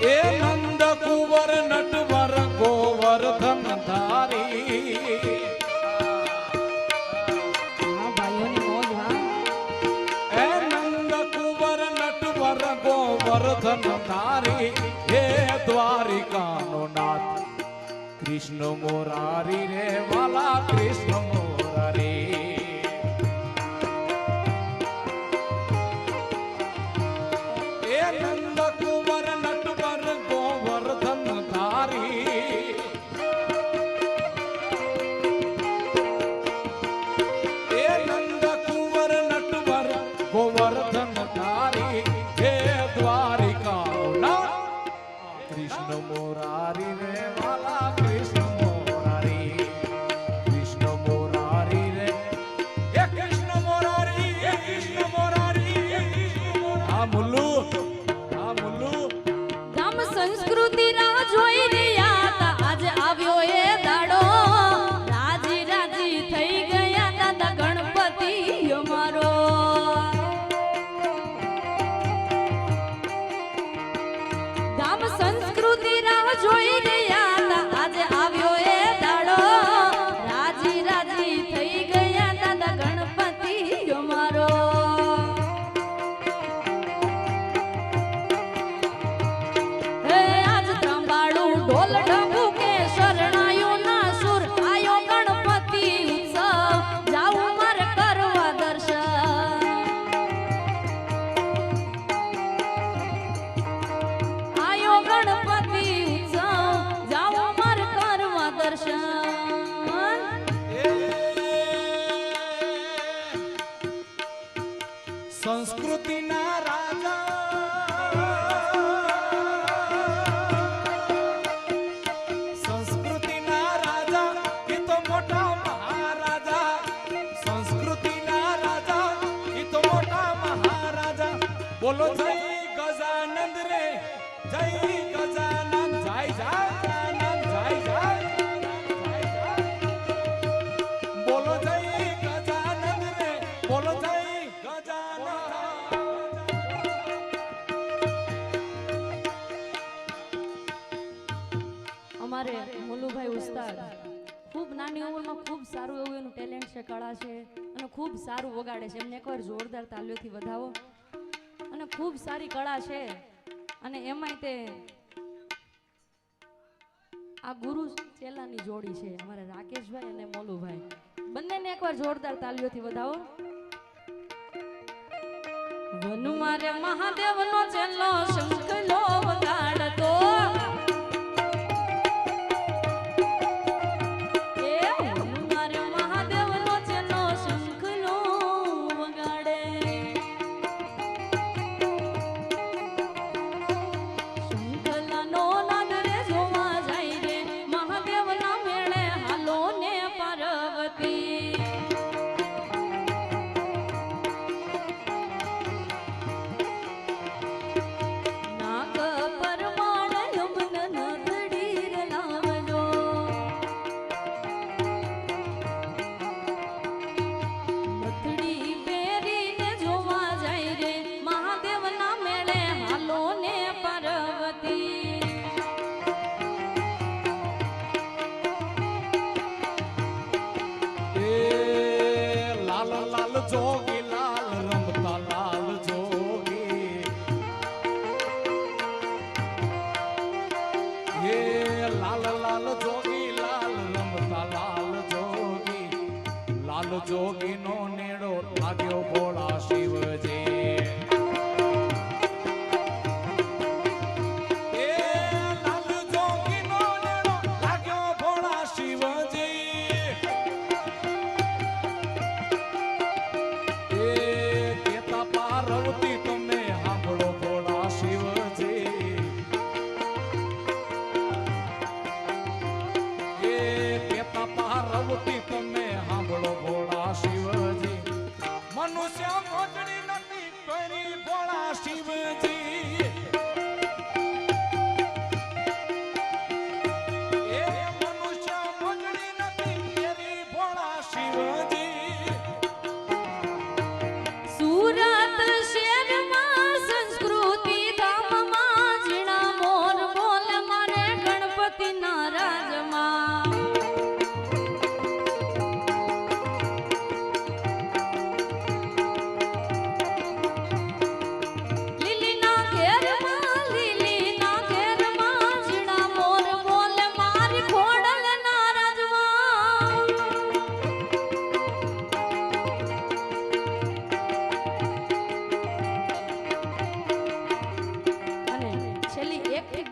એ નંદ કુંવર નટવર ગોવર્ધન ધારી એ નંદ કુંવર નટવર ગોવર્ધન ધારી હે દ્વારિકાનો નાથ કૃષ્ણ મોરારી રે વાલા કૃષ્ણ કૃષ્ણ મોરારી રે વાલા કૃષ્ણ મોરારી કૃષ્ણ મોરારી રે હે કૃષ્ણ મોરારી કૃષ્ણ મોરારી. આ મુલ્લુ બોલો જય ગજાનંદ રે જય ગજાનંદ અમારે મોલુભાઈ ઉસ્તાદ. ખૂબ નાની ઉંમરમાં ખૂબ સારું એવું એનું ટેલેન્ટ છે, કળા છે, અને ખૂબ સારું વગાડે છે. એમને એકવાર જોરદાર તાલીઓથી વધાવો. અને ખૂબ સારી કળા છે. અને એમાંય તે આ ગુરુ ચેલાની જોડી છે, અમારે રાકેશભાઈ અને મોલુભાઈ. બંનેને એકવાર જોરદાર તાલીઓથી વધાવો. વનુમારે મહાદેવનો ચેલો શંકલો વગાડતો. લાલ જોગીનો નેડો લાગ્યો ભોળા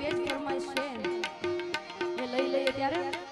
એ જ ફરમાઈશ છે એ લઈ લઈએ ત્યારે?